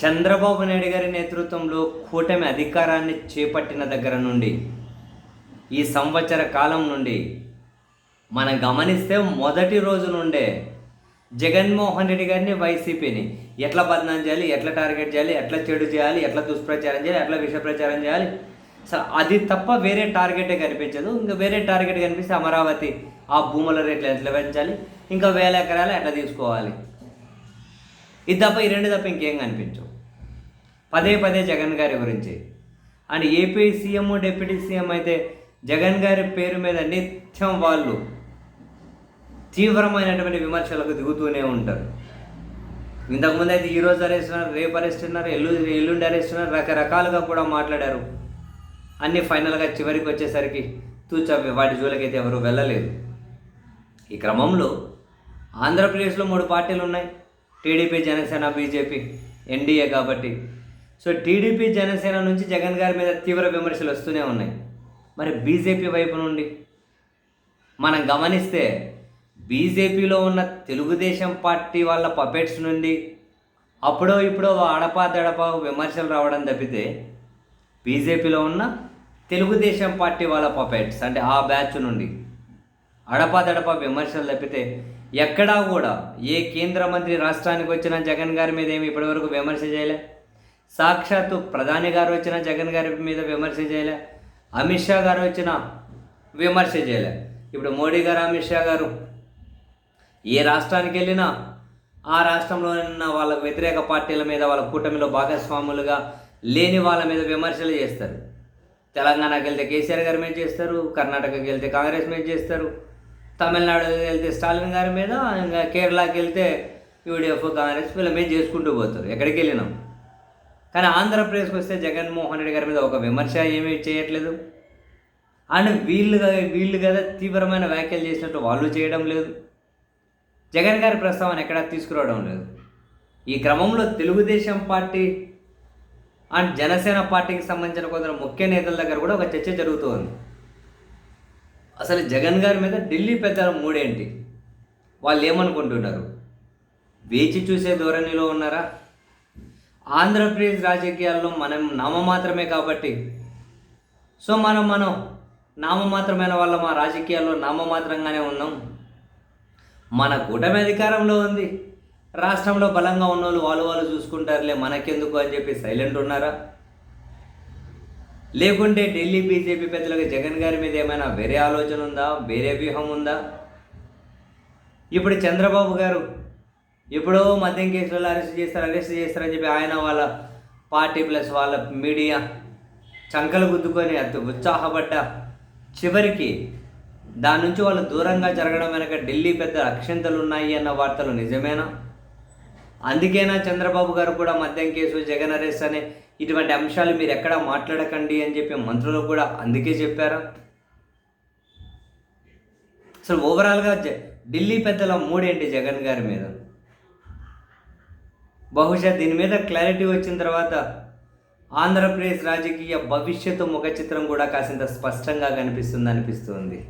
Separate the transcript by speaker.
Speaker 1: చంద్రబాబు నాయుడు గారి నేతృత్వంలో కూటమి అధికారాన్ని చేపట్టిన దగ్గర నుండి ఈ సంవత్సర కాలం నుండి మనం గమనిస్తే మొదటి రోజు నుండే జగన్మోహన్ రెడ్డి గారిని వైసీపీని ఎట్లా బదనాం చేయాలి ఎట్లా టార్గెట్ చేయాలి ఎట్లా చెడు చేయాలి ఎట్లా దుష్ప్రచారం చేయాలి ఎట్లా విష ప్రచారం చేయాలి. అసలు అది తప్ప వేరే టార్గెటే కనిపించదు. ఇంకా వేరే టార్గెట్ కనిపిస్తే అమరావతి ఆ భూముల రేట్లు ఎట్లా పెంచాలి ఇంకా వేల ఎకరాలు ఎట్లా తీసుకోవాలి? ఇది తప్ప ఈ రెండు తప్ప ఇంకేం కనిపించవు. పదే పదే జగన్ గారి గురించి. And AP CM deputy CM అయితే జగన్ గారి పేరు మీద నిత్యం వాళ్ళు తీవ్రమైనటువంటి విమర్శలకు దిగుతూనే ఉంటారు. ఇంతకుముందు అయితే ఈరోజు అరెస్ట్ ఉన్నారు రేపు అరెస్ట్ ఉన్నారు ఎల్లు ఎల్లుండి అరెస్ట్ ఉన్నారు రకరకాలుగా కూడా మాట్లాడారు. అన్నీ ఫైనల్గా చివరికి వచ్చేసరికి తూచా వాటి జోలికైతే ఎవరు వెళ్ళలేదు. ఈ క్రమంలో ఆంధ్రప్రదేశ్లో మూడు పార్టీలు ఉన్నాయి. టీడీపీ జనసేన బీజేపీ ఎన్డీఏ కాబట్టి. సో టీడీపీ జనసేన నుంచి జగన్ గారి మీద తీవ్ర విమర్శలు వస్తూనే ఉన్నాయి. మరి బీజేపీ వైపు నుండి మనం గమనిస్తే బీజేపీలో ఉన్న తెలుగుదేశం పార్టీ వాళ్ళ పపెట్స్ నుండి అప్పుడో ఇప్పుడో అడపా దడపా విమర్శలు రావడం తప్పితే బీజేపీలో ఉన్న తెలుగుదేశం పార్టీ వాళ్ళ పపెట్స్ అంటే ఆ బ్యాచ్ నుండి అడపాదడపా విమర్శలు తప్పితే ఎక్కడా కూడా ఏ కేంద్ర మంత్రి రాష్ట్రానికి వచ్చిన జగన్ గారి మీద ఏమి ఇప్పటివరకు విమర్శ చేయలే? సాక్షాత్తు ప్రధాని గారు వచ్చిన జగన్ గారి మీద విమర్శ చేయలే. అమిత్ షా గారు వచ్చిన విమర్శ చేయలే. ఇప్పుడు మోడీ గారు అమిత్ షా గారు ఏ రాష్ట్రానికి వెళ్ళినా ఆ రాష్ట్రంలో ఉన్న వాళ్ళ వ్యతిరేక పార్టీల మీద వాళ్ళ కూటమిలో భాగస్వాములుగా లేని వాళ్ళ మీద విమర్శలు చేస్తారు. తెలంగాణకి వెళ్తే కేసీఆర్ గారి మీద చేస్తారు కర్ణాటకకి వెళ్తే కాంగ్రెస్ మీద చేస్తారు. తమిళనాడు వెళ్తే స్టాలిన్ గారి మీద ఇంకా కేరళకి వెళ్తే యూడిఎఫ్ కాంగ్రెస్ వీళ్ళ మీద చేసుకుంటూ పోతారు. ఎక్కడికి వెళ్ళినాం? కానీ ఆంధ్రప్రదేశ్కి వస్తే జగన్మోహన్ రెడ్డి గారి మీద ఒక విమర్శ ఏమీ చేయట్లేదు. అండ్ వీళ్ళు వీళ్ళు కదా తీవ్రమైన వ్యాఖ్యలు చేసినట్టు వాళ్ళు చేయడం లేదు. జగన్ గారి ప్రస్తావన ఎక్కడా తీసుకురావడం లేదు. ఈ క్రమంలో తెలుగుదేశం పార్టీ అండ్ జనసేన పార్టీకి సంబంధించిన కొందరు ముఖ్య నేతల దగ్గర కూడా ఒక చర్చ జరుగుతోంది అసలు జగన్ గారి మీద ఢిల్లీ పెద్దల మూడేంటి? వాళ్ళు ఏమనుకుంటున్నారు? వేచి చూసే ధోరణిలో ఉన్నారా? ఆంధ్రప్రదేశ్ రాజకీయాల్లో మనం నామమాత్రమే కాబట్టి. సో మనం మనం నామమాత్రమైన వాళ్ళ మా రాజకీయాల్లో నామమాత్రంగానే ఉన్నాం. మన కూటమి అధికారంలో ఉంది. రాష్ట్రంలో బలంగా ఉన్న వాళ్ళు వాళ్ళు వాళ్ళు చూసుకుంటారులే మనకెందుకు అని చెప్పి సైలెంట్ ఉన్నారా? లేకుంటే ఢిల్లీ బీజేపీ పెద్దలకు జగన్ గారి మీద ఏమైనా వేరే ఆలోచన ఉందా? వేరే వ్యూహం ఉందా? ఇప్పుడు చంద్రబాబు గారు ఎప్పుడో మద్యం కేసులలో అరెస్ట్ చేస్తారు అరెస్ట్ చేస్తారని చెప్పి ఆయన వాళ్ళ పార్టీ ప్లస్ వాళ్ళ మీడియా చంకలు గుద్దుకొని అంత ఉత్సాహపడ్డ చివరికి దాని నుంచి వాళ్ళు దూరంగా జరగడం వెనక ఢిల్లీ పెద్ద అక్షంతలు ఉన్నాయి అన్న వార్తలు నిజమేనా? అందుకేనా చంద్రబాబు గారు కూడా మద్యం కేసు జగన్ అరెస్ట్ అనే ఇటువంటి అంశాలు మీరు ఎక్కడా మాట్లాడకండి అని చెప్పి మంత్రులు కూడా అందుకే చెప్పారా. అసలు ఓవరాల్గా జ- ఢిల్లీ పెద్దల మూడేంటి జగన్ గారి మీద? బహుశా దీని మీద క్లారిటీ వచ్చిన తర్వాత ఆంధ్రప్రదేశ్ రాజకీయ భవిష్యత్తు ముఖ చిత్రం కూడా కాసింత స్పష్టంగా కనిపిస్తుంది అనిపిస్తుంది.